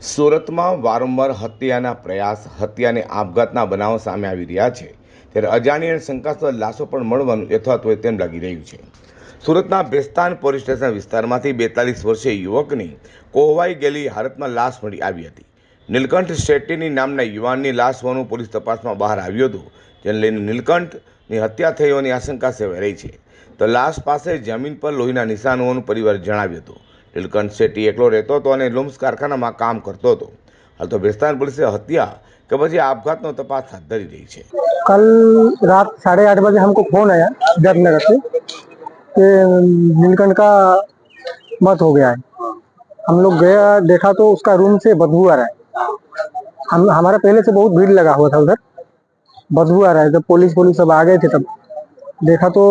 સુરતમાં વારંવાર હત્યાના પ્રયાસ હત્યા અને આપઘાતના બનાવો સામે આવી રહ્યા છે. ત્યારે અજાણી અને શંકાસ્પદ લાશો પણ મળવાનું યથાર્થ હોય તેમ લાગી રહ્યું છે. સુરતના ભેસ્તાન પોલીસ સ્ટેશન વિસ્તારમાંથી બેતાલીસ વર્ષીય યુવકની કોહવાઈ ગયેલી હાલતમાં લાશ મળી આવી હતી. નીલકંઠ શેટ્ટીની નામના યુવાનની લાશ હોવાનું પોલીસ તપાસમાં બહાર આવ્યું હતું, જેને લઈને નીલકંઠની હત્યા થઈ હોવાની આશંકા સેવાઈ રહી છે. તો લાશ પાસે જમીન પર લોહીના નિશાન હોવાનું પરિવારે જણાવ્યું હતું. નીલકંઠ શેટ્ટી એકલો રહેતો હતો અને લુમ્સ કારખાનામાં કામ કરતો હતો હાલ તો ભેસ્તાન પોલીસે હત્યા કે પછી આપઘાતનો તપાસ હાથ ધરી રહી છે कल रात साढ़े आठ बजे हमको फोन आया जयनगर से कि नीलकंठ का मत हो गया है हम लोग गया देखा तो उसका रूम से बदबू आ रहा है हम हमारा पहले से बहुत भीड़ लगा हुआ था उधर बदबू आ रहा है जब पुलिस पुलिस सब आ गए थे तब देखा तो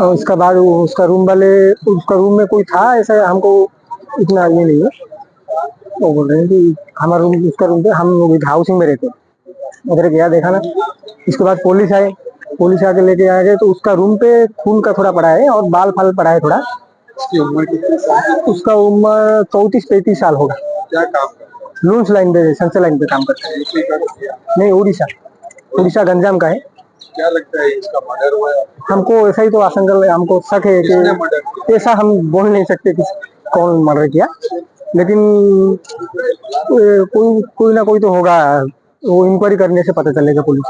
अ, उसका बाद उसका रूम वाले उसका रूम में कोई था ऐसा? हमको इतना ये नहीं है। वो बोल रहे हैं कि हमारा रूम उसका रूम पे हम लोग हाउसिंग में रहते उधर गया देखा ना। इसके बाद पुलिस आई पुलिस आके लेके आ गए तो उसका रूम पे खून का थोड़ा पड़ा है और बाल फाल पड़ा है थोड़ा। उसकी उम्र कितनी उसका उम्र चौतीस पैंतीस साल होगा। क्या काम लूंस लाइन पे संसद लाइन पे काम करता है। नहीं उड़ीसा। उड़ीसा गंजाम का है। क्या लगता है इसका मर्डर हुआ है? हमको ऐसा ही तो आशंका है, हमको शक है कि ऐसा हम बोल नहीं सकते कि कौन मर्डर किया। लेकिन कोई कोई ना कोई तो होगा वो इंक्वायरी करने से पता चलेगा पुलिस।